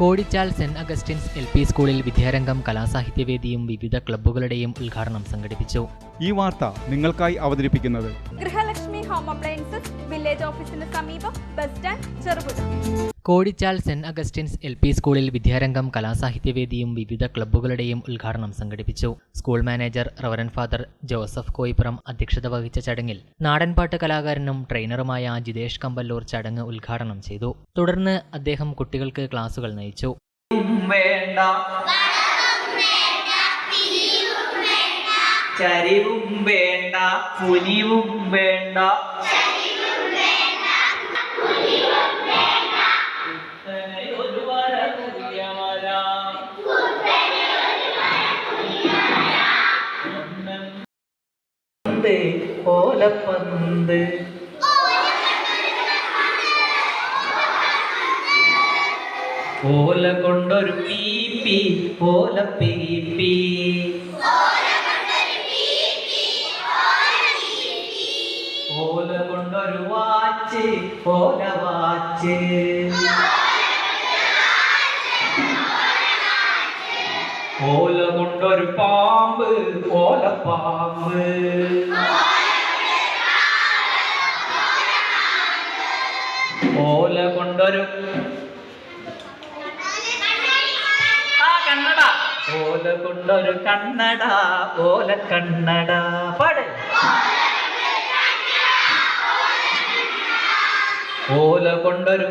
Kodichal Saint Augustine's L P സ്കൂളിൽ വിദ്യാരംഗം കലാസാഹിത്യവേദിയും വിവിധ ക്ലബ്ബുകളുടെയും ഉദ്ഘാടനം സംഘടിപ്പിച്ചു. ഈ വാർത്ത നിങ്ങൾക്കായി അവതരിപ്പിക്കുന്നത് ഗൃഹലക്ഷ്മി ഹോം അപ്ലയൻസസ് വില്ലേജ് ഓഫീസിന് സമീപം bus stand Cherupuzha. Kodichal Saint Augustine's L P സ്കൂളിൽ വിദ്യാരംഗം കലാസാഹിത്യവേദിയും വിവിധ ക്ലബ്ബുകളുടെയും ഉദ്ഘാടനം സംഘടിപ്പിച്ചു. School manager Reverend Father Joseph Koippuram അധ്യക്ഷത വഹിച്ച ചടങ്ങിൽ നാടൻപാട്ട് കലാകാരനും ട്രെയിനറുമായ ജിതേഷ് കമ്പല്ലൂർ ചടങ്ങ് ഉദ്ഘാടനം ചെയ്തു. തുടർന്ന് അദ്ദേഹം കുട്ടികൾക്ക് ക്ലാസുകൾ നയിച്ചു. ചരിവും വേണ്ട പുലിവും വേണ്ട പന്ത് ഓലപ്പന്ത് ഓല കൊണ്ടൊരു പീപ്പി ഓല പീപ്പി ഓല കൊണ്ടൊരു വാച്ച് ഓല വാച്ച് ഓല കൊണ്ടൊരു പാമ്പ് ഓല പാമ്പ് ഓല കൊണ്ടൊരു കണ്ണട. ഓല കൊണ്ടൊരു കണ്ണട ഓല കണ്ണട. പാട്. ഓല കൊണ്ടൊരു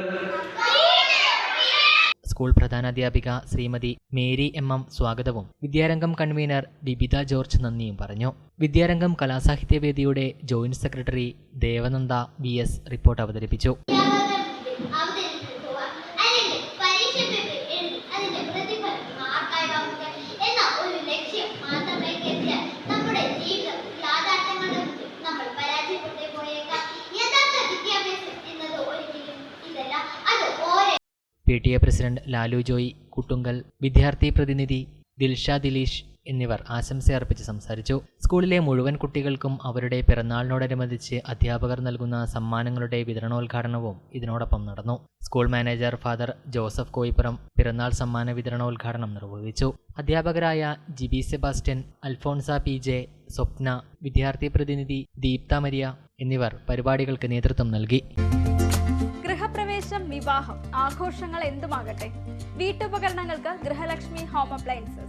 സ്കൂൾ പ്രധാനാധ്യാപിക ശ്രീമതി മേരി എം എം സ്വാഗതവും. വിദ്യാരംഗം കൺവീനർ ബിബിത ജോർജ് നന്ദിയും പറഞ്ഞു. വിദ്യാരംഗം കലാസാഹിത്യവേദിയുടെ joint secretary Devananda V S report അവതരിപ്പിച്ചു. ലക്ഷ്യം നമ്മുടെ ജീവിതം നമ്മൾ P T A president Lalu Joy Kuttungal വിദ്യാർത്ഥി പ്രതിനിധി ദിൽഷ ദിലീഷ് എന്നിവർ ആശംസയർപ്പിച്ച് സംസാരിച്ചു. സ്കൂളിലെ മുഴുവൻ കുട്ടികൾക്കും അവരുടെ പിറന്നാളിനോടനുബന്ധിച്ച് അധ്യാപകർ നൽകുന്ന സമ്മാനങ്ങളുടെ വിതരണോദ്ഘാടനവും ഇതിനോടൊപ്പം നടന്നു. School manager Father Joseph Koippuram പിറന്നാൾ സമ്മാന വിതരണോദ്ഘാടനം നിർവഹിച്ചു. അധ്യാപകരായ Jibi Sebastian Alphonsa P J Swapna വിദ്യാർത്ഥി പ്രതിനിധി ദീപ്ത മരിയ എന്നിവർ പരിപാടികൾക്ക് നേതൃത്വം നൽകി. ഗൃഹപ്രവേശം വിവാഹം ആഘോഷങ്ങൾ എന്തുമാകട്ടെ? വീട്ടുപകരണങ്ങൾക്ക് ഗൃഹലക്ഷ്മി ഹോം അപ്ലയൻസസ്.